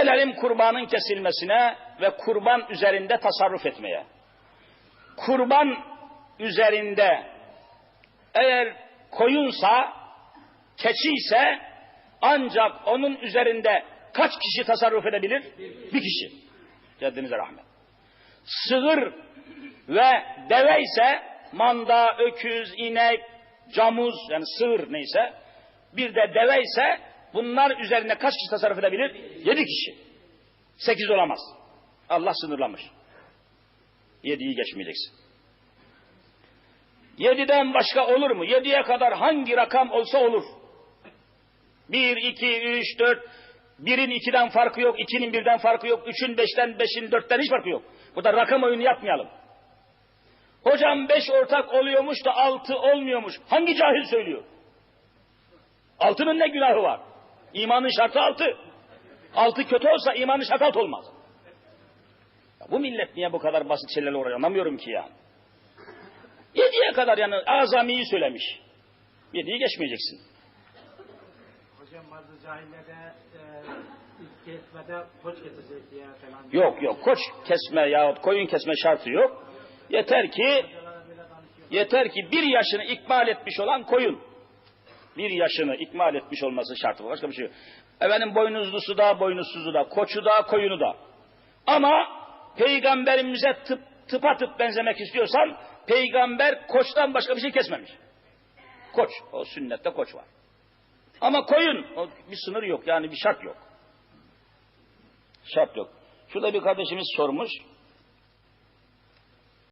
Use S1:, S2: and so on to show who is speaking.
S1: Gelelim kurbanın kesilmesine ve kurban üzerinde tasarruf etmeye. Kurban üzerinde eğer koyunsa, keçi ise ancak onun üzerinde kaç kişi tasarruf edebilir? Bir kişi. Ceddinize rahmet. Sığır ve deve ise manda, öküz, inek, camuz yani sığır neyse bir de deve ise bunlar üzerinde kaç kişi tasarruf edebilir? Yedi kişi. Sekiz olamaz. Allah sınırlamış. Yediyi geçmeyeceksin. Yediden başka olur mu? Yediye kadar hangi rakam olsa olur. Bir, iki, üç, dört. Birin ikiden farkı yok, ikinin birden farkı yok, üçün beşten, beşin dörtten hiç farkı yok. Burada rakam oyunu yapmayalım. Hocam beş ortak oluyormuş da altı olmuyormuş. Hangi cahil söylüyor? Altının ne günahı var? İmanın şartı altı. Altı kötü olsa imanın şartı altı olmaz. Ya bu millet niye bu kadar basit şeylerle uğraşıyor anlamıyorum ki yani. Yediye kadar yani azamiyi söylemiş. Yediyi geçmeyeceksin.
S2: Hocam bazı cahillerde e, kesmede koç kesecek diye falan.
S1: Yok yok koç kesme yahut koyun kesme şartı yok. Yeter ki yeter ki bir yaşını ikmal etmiş olan koyun. Bir yaşını ikmal etmiş olması şartı. Başka bir şey yok. Efendim boynuzlusu da boynuzsuzu da koçu da koyunu da. Ama peygamberimize tıp, tıpatıp benzemek istiyorsan peygamber koçtan başka bir şey kesmemiş. Koç. O sünnette koç var. Ama koyun o bir sınır yok yani bir şart yok. Şart yok. Şurada bir kardeşimiz sormuş.